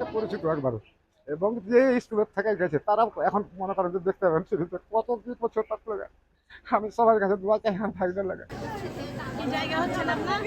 কাছে পরিচিত একবার এবং যে স্কুলের থেকে গেছে তারা এখন মনে করেন যে দেখতে পাবেন শুধু কত কি বছর তার লাগে। আমি সবার কাছে দোয়া চাই হ্যাঁ থাকতে লাগে জায়গা হচ্ছে না আপনার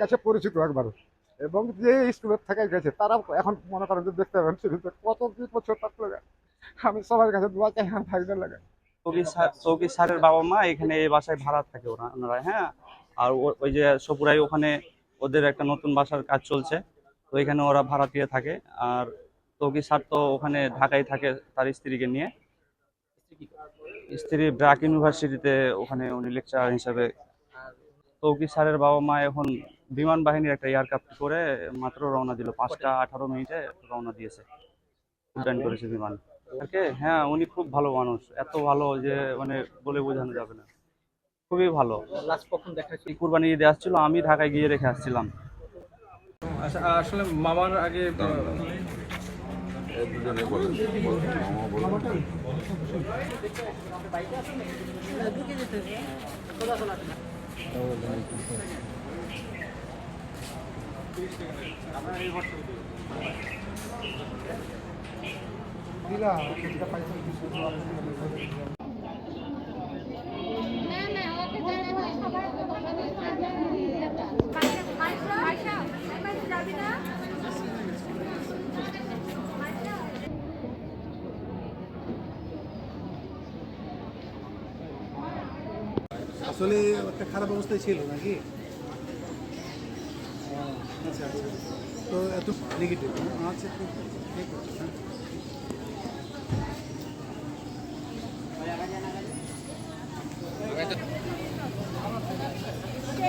কাছে পরিচিত একবার। এবং যে স্কুলের থেকে গেছে তারা এখন মনে করেন যে দেখতে পাবেন। কত বছর তার আমি সবার কাছে দোয়া চাই থাকতে লাগে। চৌকি স্যারের বাবা মা এখানে এই বাসায় ভাড়া থাকে ওরা ওনারা হ্যাঁ? আর ওই যে সপুরাই ওখানে ওদের একটা নতুন বাসার কাজ চলছে, তো এখানে ওরা ভাড়া দিয়ে থাকে। আর চৌকি স্যার তো ওখানে ঢাকায় থাকে তার স্ত্রীকে নিয়ে। স্ত্রী ব্রাক ইউনিভার্সিটিতে ওখানে উনি লেকচার হিসাবে। চৌকি স্যারের বাবা মা এখন বিমান বাহিনীর একটা এয়ারক্রাফট করে মাত্র রওনা দিল, পাঁচটা আঠারো মিনিটে রওনা দিয়েছে। উড্ডয়ন করেছে বিমান। তাকে? হ্যাঁ উনি খুব ভালো মানুষ। এত ভালো যে মানে বলে বোঝানো যাবে না। খুবই ভালো। লাস্ট কখন দেখা এই কুরবানি ঈদে আসছিল আমি ঢাকায় গিয়ে রেখে আসছিলাম। আচ্ছা, আসলে মামার আগে দুজনে বলেন হয় আসলে একটা খারাপ অবস্থায় ছিল নাকি? আচ্ছা আচ্ছা। তো এত নেগেটিভ আচ্ছা ঠিক আছে, ঠিক আছে হ্যাঁ।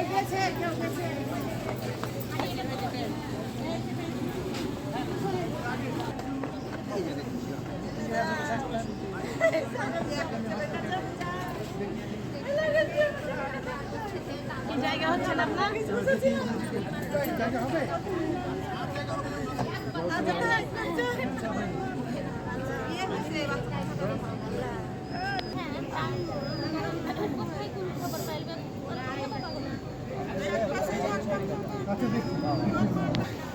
কি জায়গা হচ্ছে না আপনার? কোথায় after this.